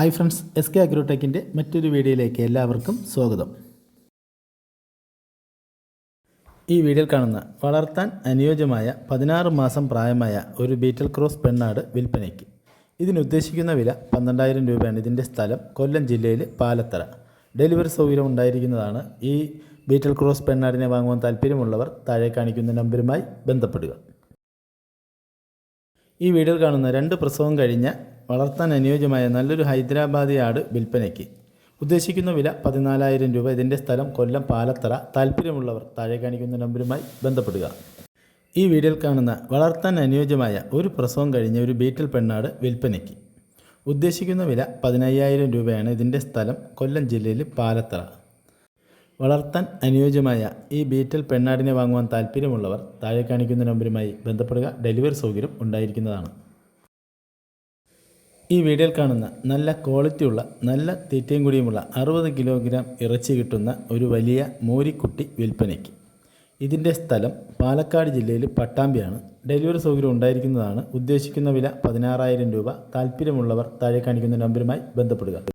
Hi friends S K അഗ്രോടെക്കിന്റെ മറ്റൊരു വീഡിയോയിലേക്ക് എല്ലാവർക്കും സ്വാഗതം. ഈ വീഡിയോയിൽ കാണുന്ന വളർത്താൻ അനുയോജ്യമായ പതിനാറ് മാസം പ്രായമായ ഒരു ബീറ്റൽ ക്രോസ് പെണ്ണാട് വിൽപ്പനയ്ക്ക്. ഇതിനുദ്ദേശിക്കുന്ന വില പന്ത്രണ്ടായിരം രൂപയാണ്. ഇതിന്റെ സ്ഥലം കൊല്ലം ജില്ലയിൽ പാലത്തറ. ഡെലിവറി സൗകര്യം ഉണ്ടായിരിക്കുന്നതാണ് ഈ ബീറ്റൽ ക്രോസ് പെണ്ണാടിനെ വാങ്ങുവാൻ താല്പര്യമുള്ളവർ താഴെ കാണിക്കുന്ന നമ്പരുമായി ബന്ധപ്പെടുക. ഈ വീഡിയോയിൽ കാണുന്ന രണ്ട് പ്രസവം കഴിഞ്ഞ വളർത്താൻ അനുയോജ്യമായ നല്ലൊരു ഹൈദരാബാദി ആട് വിൽപ്പനയ്ക്ക്. ഉദ്ദേശിക്കുന്ന വില പതിനാലായിരം രൂപ. ഇതിന്റെ സ്ഥലം കൊല്ലം പാലത്തറ. താല്പര്യമുള്ളവർ താഴെ കാണിക്കുന്ന നമ്പരുമായി ബന്ധപ്പെടുക. ഈ വീഡിയോയിൽ കാണുന്ന വളർത്താൻ അനുയോജ്യമായ ഒരു പ്രസവം കഴിഞ്ഞ ഒരു ബീറ്റൽ പെണ്ണാട് വിൽപ്പനയ്ക്ക്. ഉദ്ദേശിക്കുന്ന വില പതിനയ്യായിരം രൂപയാണ്. ഇതിന്റെ സ്ഥലം കൊല്ലം ജില്ലയിൽ പാലത്തറ. വളർത്താൻ അനുയോജ്യമായ ഈ ബീറ്റൽ പെണ്ണാടിനെ വാങ്ങുവാൻ താല്പര്യമുള്ളവർ താഴെ കാണിക്കുന്ന നമ്പരുമായി ബന്ധപ്പെടുക. ഡെലിവറി സൗകര്യം ഉണ്ടായിരിക്കുന്നതാണ്. ഈ വീഡിയോയിൽ കാണുന്ന നല്ല ക്വാളിറ്റിയുള്ള നല്ല തീറ്റയും കൂടിയുമുള്ള അറുപത് കിലോഗ്രാം ഇറച്ചി കിട്ടുന്ന ഒരു വലിയ മോരിക്കുട്ടി വിൽപ്പനയ്ക്ക്. ഇതിന്റെ സ്ഥലം പാലക്കാട് ജില്ലയിൽ പട്ടാമ്പിയാണ്. ഡെലിവറി സൗകര്യം ഉണ്ടായിരിക്കുന്നതാണ്. ഉദ്ദേശിക്കുന്ന വില പതിനാറായിരം രൂപ. താല്പര്യമുള്ളവർ താഴെ കാണിക്കുന്ന നമ്പരുമായി ബന്ധപ്പെടുക.